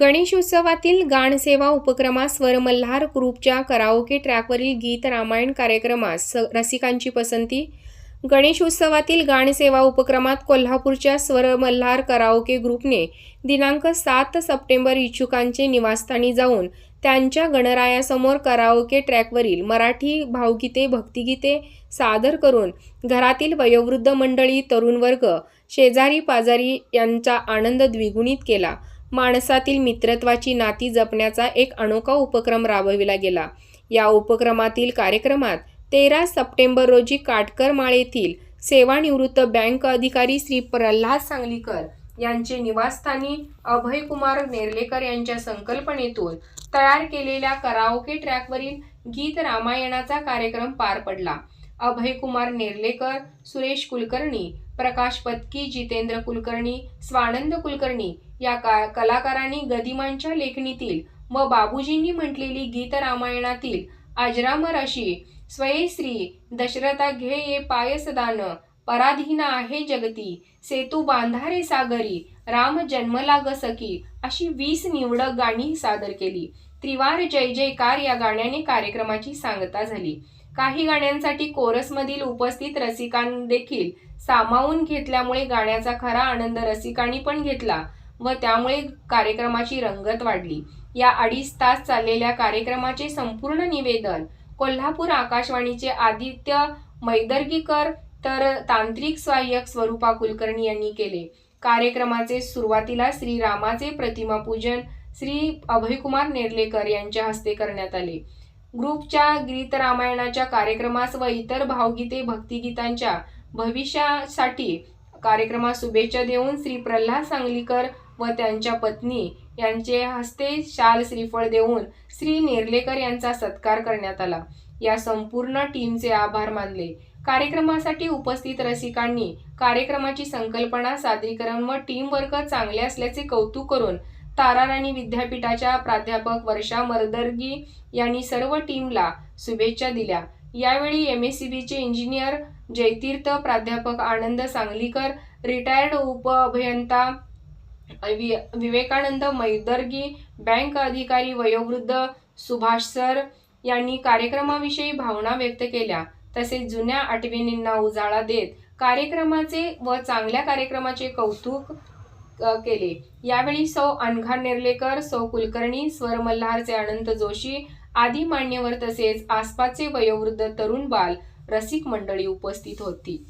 गणेशोत्सवातील गाणसेवा उपक्रमात स्वर मल्हार ग्रुपच्या कराओके ट्रॅकवरील गीत रामायण कार्यक्रमास स- रसिकांची पसंती. गणेशोत्सवातील गाणसेवा उपक्रमात कोल्हापूरच्या स्वर मल्हार कराओके ग्रुपने दिनांक सात सप्टेंबर इच्छुकांचे निवासस्थानी जाऊन त्यांच्या गणरायासमोर कराओके ट्रॅकवरील मराठी भावगीते भक्तिगीते सादर करून घरातील वयोवृद्ध मंडळी तरुण वर्ग शेजारी पाजारी यांचा आनंद द्विगुणित केला. माणसातील मित्रत्वाची नाती जपण्याचा एक अनोखा उपक्रम राबविला गेला. या उपक्रमातील कार्यक्रमात तेरा सप्टेंबर रोजी काटकर माळेतील सेवानिवृत्त बँक अधिकारी श्री प्रल्हाद सांगलीकर यांचे निवासस्थानी अभयकुमार नेर्लेकर यांच्या संकल्पनेतून तयार केलेल्या कराओके ट्रॅकवरील गीत रामायणाचा कार्यक्रम पार पडला. अभयकुमार नेर्लेकर सुरेश कुलकर्णी प्रकाश पत्की जितेंद्र कुलकर्णी स्वानंद कुलकर्णी या का कलाकारांनी गदिमांच्या लेखणीतील व बाबूजींनी म्हटलेली गीत रामायणातील अजरामर अशी स्वयश्री दशरथा घे ये पायसदान पराधीन आहे जगती सेतू बांधारे सागरी राम जन्मला ग सखी अशी वीस निवडक गाणी सादर केली. त्रिवार जय जयकार या गाण्याने कार्यक्रमाची सांगता झाली. काही गाण्यांसाठी कोरसमधील उपस्थित रसिकांदेखील सामावून घेतल्यामुळे गाण्याचा खरा आनंद रसिकांनी पण घेतला व त्यामुळे कार्यक्रमाची रंगत वाढली. या अडीच तास चाललेल्या कार्यक्रमाचे संपूर्ण निवेदन कोल्हापूर आकाशवाणीचे आदित्य मैदर्गीकर तर तांत्रिक सहाय्यक स्वरूपा कुलकर्णी यांनी केले. कार्यक्रमाचे सुरुवातीला श्रीरामाचे प्रतिमापूजन श्री अभयकुमार नेर्लेकर यांच्या हस्ते करण्यात आले. ग्रुपच्या गीत रामायणाच्या कार्यक्रमास व इतर भावगीते भक्तिगीतांच्या भविष्यासाठी कार्यक्रमास शुभेच्छा देऊन श्री प्रल्हाद सांगलीकर व त्यांच्या पत्नी यांचे हस्ते शाल श्रीफळ देऊन श्री नेर्लेकर यांचा सत्कार करण्यात आला. या संपूर्ण टीमचे आभार मानले. कार्यक्रमासाठी उपस्थित रसिकांनी कार्यक्रमाची संकल्पना सादरीकरण व टीमवर्क चांगले असल्याचे कौतुक करून ताराराणी विद्यापीठाच्या प्राध्यापक वर्षा मर्दर्गी यांनी सर्व टीमला शुभेच्छा दिल्या. यावेळी एम एस सी बीचे इंजिनियर जयतीर्थ प्राध्यापक आनंद सांगलीकर रिटायर्ड उप अभियंता वि- विवेकानंद मैदर्गी बँक अधिकारी वयोवृद्ध सुभाष सर यांनी कार्यक्रमाविषयी भावना व्यक्त केल्या. तसेच जुन्या आठवणींना उजाळा देत कार्यक्रमाचे व चांगल्या कार्यक्रमाचे कौतुक केले. यावेळी सौ अनघा नेर्लेकर सौ कुलकर्णी स्वर मल्हारचे अनंत जोशी आदी मान्यवर तसेच आसपासचे वयोवृद्ध तरुण बाल रसिक मंडळी उपस्थित होती.